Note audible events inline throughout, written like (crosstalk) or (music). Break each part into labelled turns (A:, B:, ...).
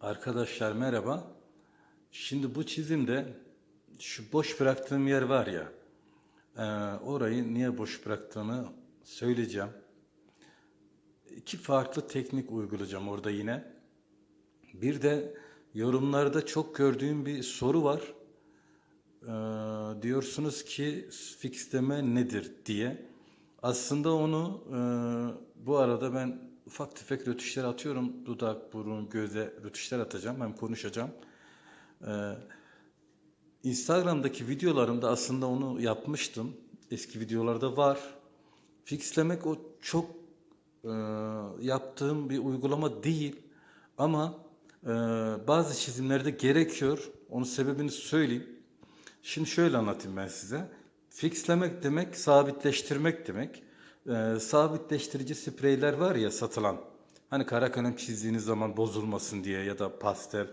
A: Arkadaşlar merhaba. Şimdi bu çizimde şu boş bıraktığım yer var ya, e, orayı niye boş bıraktığımı söyleyeceğim. İki farklı teknik uygulayacağım orada yine. Bir de yorumlarda çok gördüğüm bir soru var. E, diyorsunuz ki fixleme nedir diye. Aslında onu e, bu arada ben ufak tefek rötuşlar atıyorum. Dudak, burun, göze rötuşlar atacağım. Hem konuşacağım. E, Instagram'daki videolarımda aslında onu yapmıştım. Eski videolarda var. Fixlemek o çok e, yaptığım bir uygulama değil. Ama e, bazı çizimlerde gerekiyor. Onun sebebini söyleyeyim. Şimdi şöyle anlatayım ben size. Fixlemek demek sabitleştirmek demek. Ee, sabitleştirici spreyler var ya satılan. Hani kara kalem çizdiğiniz zaman bozulmasın diye ya da pastel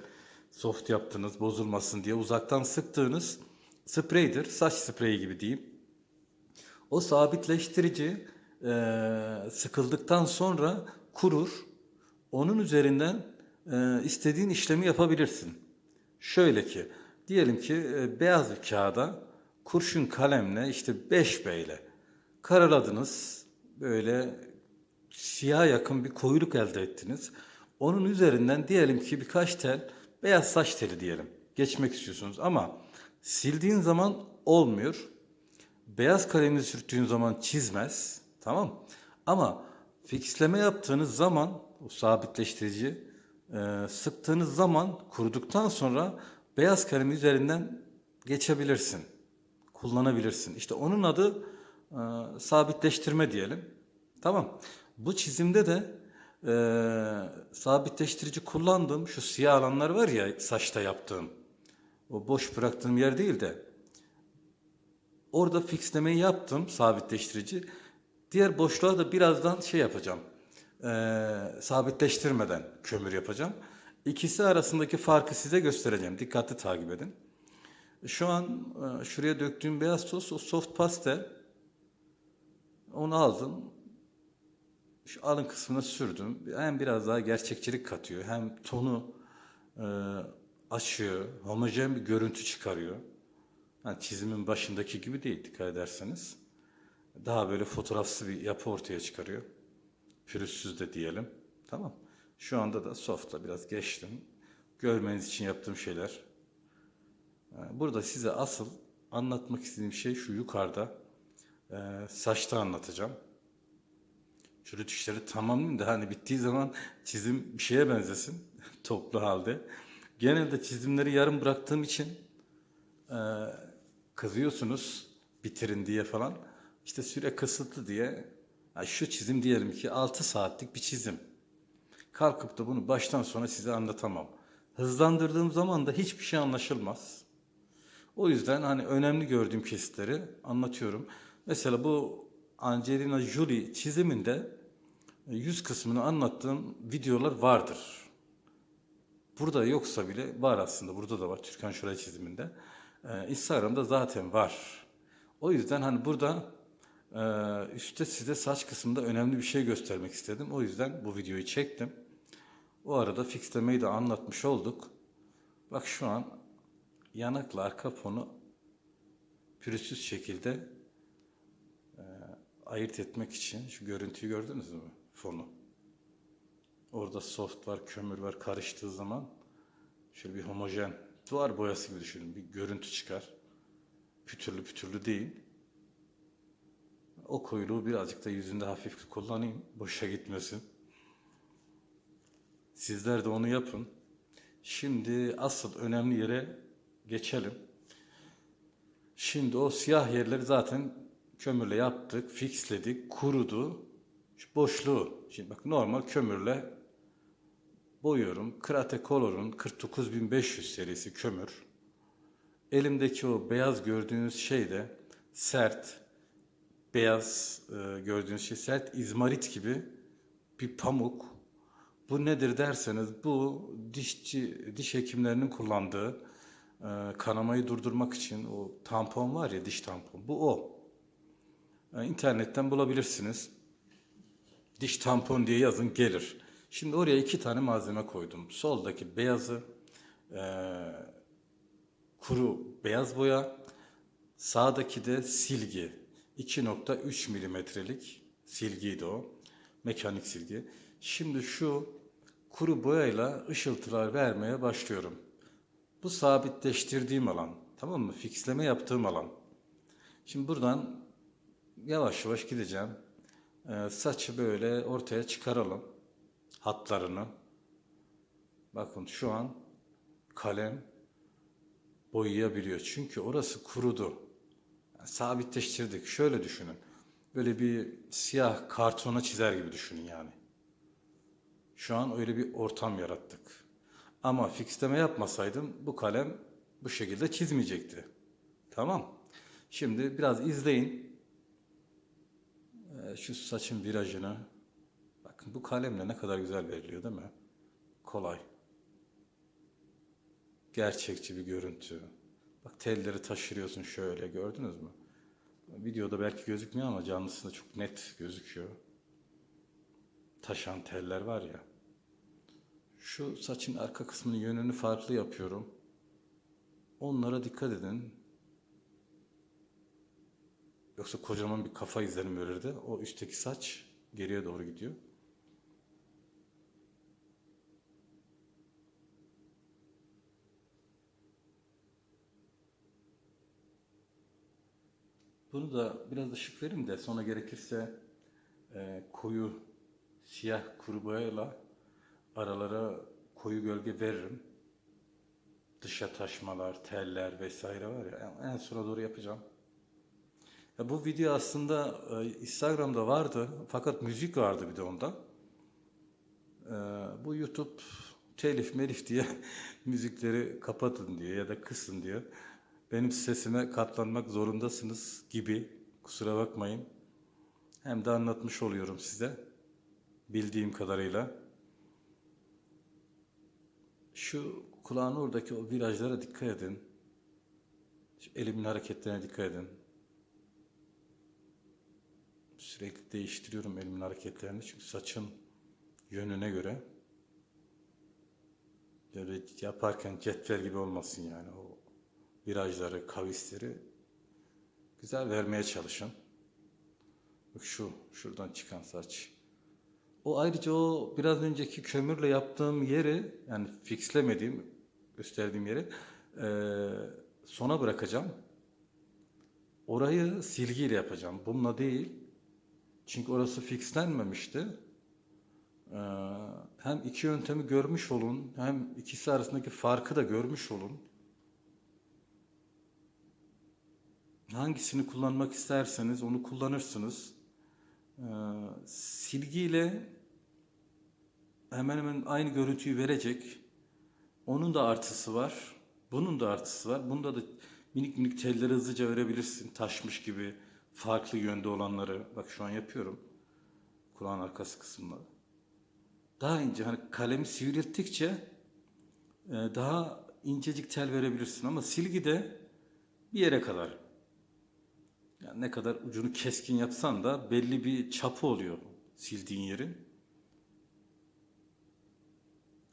A: soft yaptınız bozulmasın diye uzaktan sıktığınız spreydir. Saç spreyi gibi diyeyim. O sabitleştirici e, sıkıldıktan sonra kurur. Onun üzerinden e, istediğin işlemi yapabilirsin. Şöyle ki, diyelim ki e, beyaz bir kağıda kurşun kalemle işte 5B ile karaladınız. Böyle siyah yakın bir koyuluk elde ettiniz. Onun üzerinden diyelim ki birkaç tel beyaz saç teli diyelim. Geçmek istiyorsunuz ama sildiğin zaman olmuyor. Beyaz kalemle sürttüğün zaman çizmez. Tamam Ama fixleme yaptığınız zaman o sabitleştirici e, sıktığınız zaman kuruduktan sonra beyaz kalem üzerinden geçebilirsin. Kullanabilirsin. İşte onun adı e, sabitleştirme diyelim. Tamam. Bu çizimde de e, sabitleştirici kullandım. Şu siyah alanlar var ya saçta yaptığım. O boş bıraktığım yer değil de Orada fixlemeyi yaptım sabitleştirici. Diğer boşluğa da birazdan şey yapacağım. Ee, sabitleştirmeden kömür yapacağım. İkisi arasındaki farkı size göstereceğim. Dikkatli takip edin. Şu an e, şuraya döktüğüm beyaz toz o soft pastel. Onu aldım. Şu alın kısmına sürdüm. Hem biraz daha gerçekçilik katıyor. Hem tonu e, açıyor. Homojen bir görüntü çıkarıyor. Yani çizimin başındaki gibi değil dikkat ederseniz. Daha böyle fotoğrafsı bir yapı ortaya çıkarıyor. Pürüzsüz de diyelim. Tamam. Şu anda da soft'la biraz geçtim. Görmeniz için yaptığım şeyler. Burada size asıl anlatmak istediğim şey şu yukarıda. Ee, saçta anlatacağım. Şu rütüşleri tamamlayayım da hani bittiği zaman çizim bir şeye benzesin. (laughs) Toplu halde. Genelde çizimleri yarım bıraktığım için e, kızıyorsunuz bitirin diye falan. İşte süre kısıtlı diye şu çizim diyelim ki 6 saatlik bir çizim. Kalkıp da bunu baştan sona size anlatamam. Hızlandırdığım zaman da hiçbir şey anlaşılmaz. O yüzden hani önemli gördüğüm kesitleri anlatıyorum. Mesela bu Angelina Jolie çiziminde yüz kısmını anlattığım videolar vardır. Burada yoksa bile var aslında. Burada da var Türkan Şoray çiziminde. Ee, Instagram'da zaten var. O yüzden hani burada e, üstte size saç kısmında önemli bir şey göstermek istedim. O yüzden bu videoyu çektim. O arada fixlemeyi de anlatmış olduk. Bak şu an yanakla arka fonu pürüzsüz şekilde e, ayırt etmek için şu görüntüyü gördünüz mü? Fonu. Orada soft var, kömür var karıştığı zaman şöyle bir homojen duvar boyası gibi düşünün. Bir görüntü çıkar. Pütürlü pütürlü değil. O koyuluğu birazcık da yüzünde hafif kullanayım. Boşa gitmesin. Sizler de onu yapın. Şimdi asıl önemli yere geçelim. Şimdi o siyah yerleri zaten kömürle yaptık, fixledik, kurudu. Şu boşluğu, şimdi bak normal kömürle boyuyorum. Krate Color'un 49500 serisi kömür. Elimdeki o beyaz gördüğünüz şey de sert, beyaz e, gördüğünüz şey sert izmarit gibi bir pamuk. Bu nedir derseniz bu dişçi diş hekimlerinin kullandığı e, kanamayı durdurmak için o tampon var ya diş tampon. Bu o. E, internetten bulabilirsiniz. Diş tampon diye yazın gelir. Şimdi oraya iki tane malzeme koydum. Soldaki beyazı, eee, kuru beyaz boya, sağdaki de silgi. 2.3 milimetrelik silgiydi o. Mekanik silgi. Şimdi şu kuru boyayla ışıltılar vermeye başlıyorum. Bu sabitleştirdiğim alan. Tamam mı? Fixleme yaptığım alan. Şimdi buradan yavaş yavaş gideceğim. Ee, saçı böyle ortaya çıkaralım. Hatlarını. Bakın şu an kalem boyayabiliyor. Çünkü orası kurudu. Yani sabitleştirdik. Şöyle düşünün. Böyle bir siyah kartona çizer gibi düşünün yani. Şu an öyle bir ortam yarattık. Ama fixleme yapmasaydım bu kalem bu şekilde çizmeyecekti. Tamam. Şimdi biraz izleyin. Şu saçın virajını. Bakın bu kalemle ne kadar güzel veriliyor değil mi? Kolay. Gerçekçi bir görüntü. Bak telleri taşırıyorsun şöyle gördünüz mü? Videoda belki gözükmüyor ama canlısında çok net gözüküyor. Taşan teller var ya. Şu saçın arka kısmının yönünü farklı yapıyorum. Onlara dikkat edin. Yoksa kocaman bir kafa izlenim verirdi. O üstteki saç geriye doğru gidiyor. Bunu da biraz ışık verin de sonra gerekirse e, koyu siyah kuru boyayla aralara koyu gölge veririm. Dışa taşmalar, teller vesaire var ya en sona doğru yapacağım. Bu video aslında e, Instagram'da vardı fakat müzik vardı bir de onda. E, bu YouTube telif melif diye (laughs) müzikleri kapatın diyor ya da kısın diyor. Benim sesime katlanmak zorundasınız gibi kusura bakmayın. Hem de anlatmış oluyorum size bildiğim kadarıyla. Şu kulağın oradaki o virajlara dikkat edin. Şu elimin hareketlerine dikkat edin. Sürekli değiştiriyorum elimin hareketlerini çünkü saçın yönüne göre. Böyle yaparken cetvel gibi olmasın yani o virajları, kavisleri güzel vermeye çalışın. Bak şu, şuradan çıkan saç. O ayrıca o biraz önceki kömürle yaptığım yeri yani fixlemediğim, gösterdiğim yeri eee, sona bırakacağım. Orayı silgiyle yapacağım. Bununla değil. Çünkü orası fixlenmemişti. Eee, hem iki yöntemi görmüş olun, hem ikisi arasındaki farkı da görmüş olun. Hangisini kullanmak isterseniz onu kullanırsınız. Ee, silgiyle hemen hemen aynı görüntüyü verecek. Onun da artısı var. Bunun da artısı var. Bunda da minik minik telleri hızlıca verebilirsin. Taşmış gibi farklı yönde olanları. Bak şu an yapıyorum. Kulağın arkası kısımları. Daha ince hani kalemi sivrilttikçe e, daha incecik tel verebilirsin ama silgi de bir yere kadar. Yani ne kadar ucunu keskin yapsan da belli bir çapı oluyor sildiğin yerin.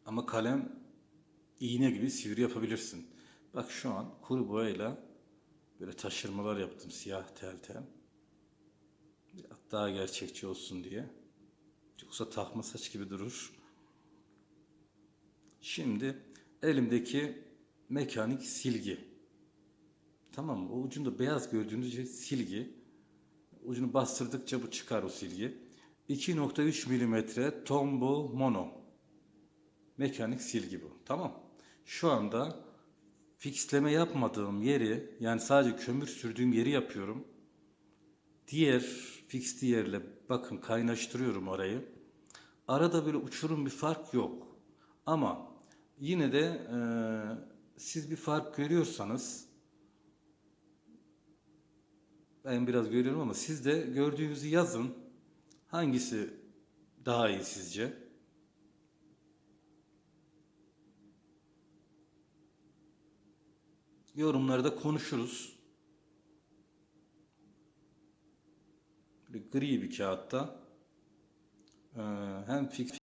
A: Ama kalem iğne gibi sivri yapabilirsin. Bak şu an kuru boyayla böyle taşırmalar yaptım siyah tel tel. Daha gerçekçi olsun diye. Yoksa takma saç gibi durur. Şimdi elimdeki mekanik silgi. Tamam mı? O ucunda beyaz gördüğünüz şey silgi. Ucunu bastırdıkça bu çıkar o silgi. 2.3 milimetre Tombow Mono. Mekanik silgi bu. Tamam. Şu anda fixleme yapmadığım yeri yani sadece kömür sürdüğüm yeri yapıyorum. Diğer fixli yerle bakın kaynaştırıyorum arayı. Arada böyle uçurum bir fark yok. Ama yine de e, siz bir fark görüyorsanız ben biraz görüyorum ama siz de gördüğünüzü yazın. Hangisi daha iyi sizce? Yorumlarda konuşuruz. Böyle gri bir kağıtta e, hem fix